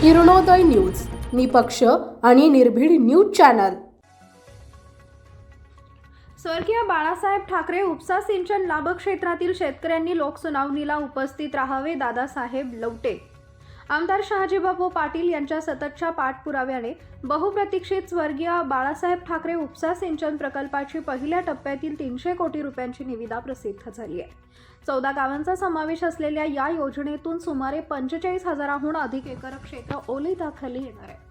Kiranoday news निपक्ष आणि निर्भीड न्यूज चॅनल. स्वर्गीय बाळासाहेब ठाकरे उपसा सिंचन लाभक्षेत्रातील शेतकऱ्यांनी लोकसुनावणीला उपस्थित राहावे दादासाहेब लवटे. आमदार शहाजीबाबू पाटील यांच्या सततच्या पाठपुराव्याने बहुप्रतीक्षित स्वर्गीय बाळासाहेब ठाकरे उपसा सिंचन प्रकल्पाची पहिल्या टप्प्यातील तीनशे कोटी रुपयांची निविदा प्रसिद्ध झाली आहे. चौदा गावांचा समावेश असलेल्या या योजनेतून सुमारे पंचेचाळीस हजाराहून अधिक एकर क्षेत्र ओलीदाखली येणार आहे.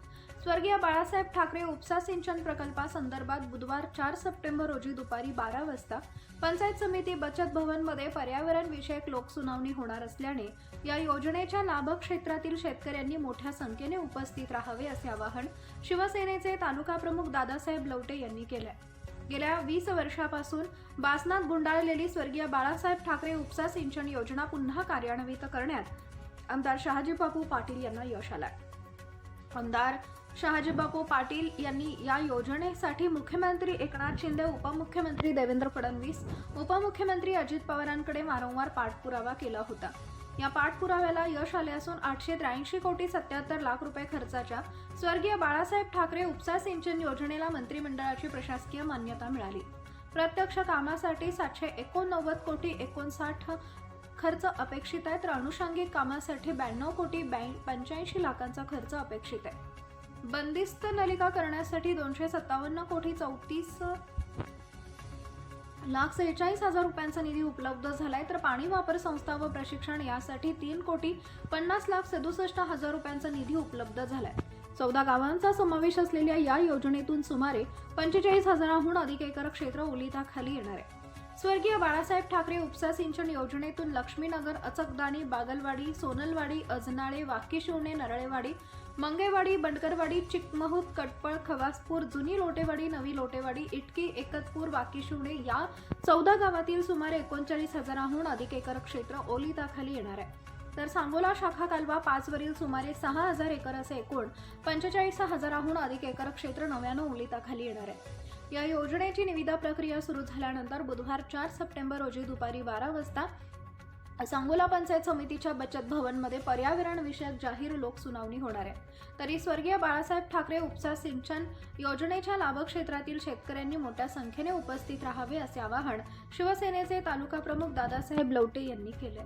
स्वर्गीय बाळासाहेब ठाकरे उपसा सिंचन प्रकल्पासंदर्भात बुधवार चार सप्टेंबर रोजी दुपारी बारा वाजता पंचायत समिती बचत भवनमध्ये पर्यावरण विषयक लोकसुनावणी होणार असल्याने या योजनेच्या लाभक्षेत्रातील शेतकऱ्यांनी मोठ्या संख्येने उपस्थित राहावे असे आवाहन शिवसेनेचे तालुका प्रमुख दादासाहेब लवटे यांनी केले गेल्या वीस वर्षापासून बासनात गुंडाळलेली स्वर्गीय बाळासाहेब ठाकरे उपसा सिंचन योजना पुन्हा कार्यान्वित करण्यात आमदार शहाजीबापू पाटील यांना यश आलं आमदार शहाजीबापू पाटील यांनी या योजनेसाठी मुख्यमंत्री एकनाथ शिंदे उपमुख्यमंत्री देवेंद्र फडणवीस उपमुख्यमंत्री अजित पवारांकडे वारंवार पाठपुरावा केला होता. या पाठपुराव्याला यश आले असून आठशे त्र्याऐंशी कोटी सत्याहत्तर लाख रुपये खर्चाच्या स्वर्गीय बाळासाहेब ठाकरे उपसा सिंचन योजनेला मंत्रिमंडळाची प्रशासकीय मान्यता मिळाली. प्रत्यक्ष कामासाठी सातशे एकोणनव्वद कोटी एकोणसाठ खर्च अपेक्षित आहे तर अनुषंगिक कामासाठी ब्याण्णव कोटी ब्या पंच्याऐंशी लाखांचा खर्च अपेक्षित आहे. बंदिस्त नलिका करण्यासाठी दोनशे सत्तावन्न कोटी चौतीस लाख सेहेचाळीस हजार रुपयांचा निधी उपलब्ध झालाय. तर पाणी वापर संस्था व प्रशिक्षण यासाठी तीन कोटी पन्नास लाख सदुसष्ट हजार रुपयांचा निधी उपलब्ध झालाय. चौदा गावांचा समावेश असलेल्या या योजनेतून सुमारे पंचेचाळीस हजाराहून अधिक एकर क्षेत्र ओलिताखाली येणार आहे. स्वर्गीय बाळासाहेब ठाकरे उपसा सिंचन योजनेतून लक्ष्मीनगर अचकदाणी बागलवाडी सोनलवाडी अजनाळे वाकीशिवणे नरळेवाडी मंगेवाडी बंडकरवाडी चिकमहूत कटपळ खवासपूर जुनी लोटेवाडी नवी लोटेवाडी इटकी एकतपूर वाकीशिवणे या चौदा गावातील सुमारे एकोणचाळीस हजाराहून अधिक एकर क्षेत्र ओलिताखाली येणार आहे. तर सांगोला शाखा कालवा पाच वरील सुमारे सहा हजार एकर असे एकूण पंचेचाळीस हजाराहून अधिक एकर क्षेत्र नव्यानं ओलिताखाली येणार आहे. या योजनेची निविदा प्रक्रिया सुरू झाल्यानंतर बुधवार चार सप्टेंबर रोजी दुपारी बारा वाजता सांगोला पंचायत समितीच्या बचत भवनमध्ये पर्यावरण विषयक जाहीर लोकसुनावणी होणार आहे. तरी स्वर्गीय बाळासाहेब ठाकरे उपसा सिंचन योजनेच्या लाभक्षेत्रातील शेतकऱ्यांनी मोठ्या संख्येने उपस्थित राहावे असे आवाहन शिवसेनेचे तालुका प्रमुख दादासाहेब लवटे यांनी केले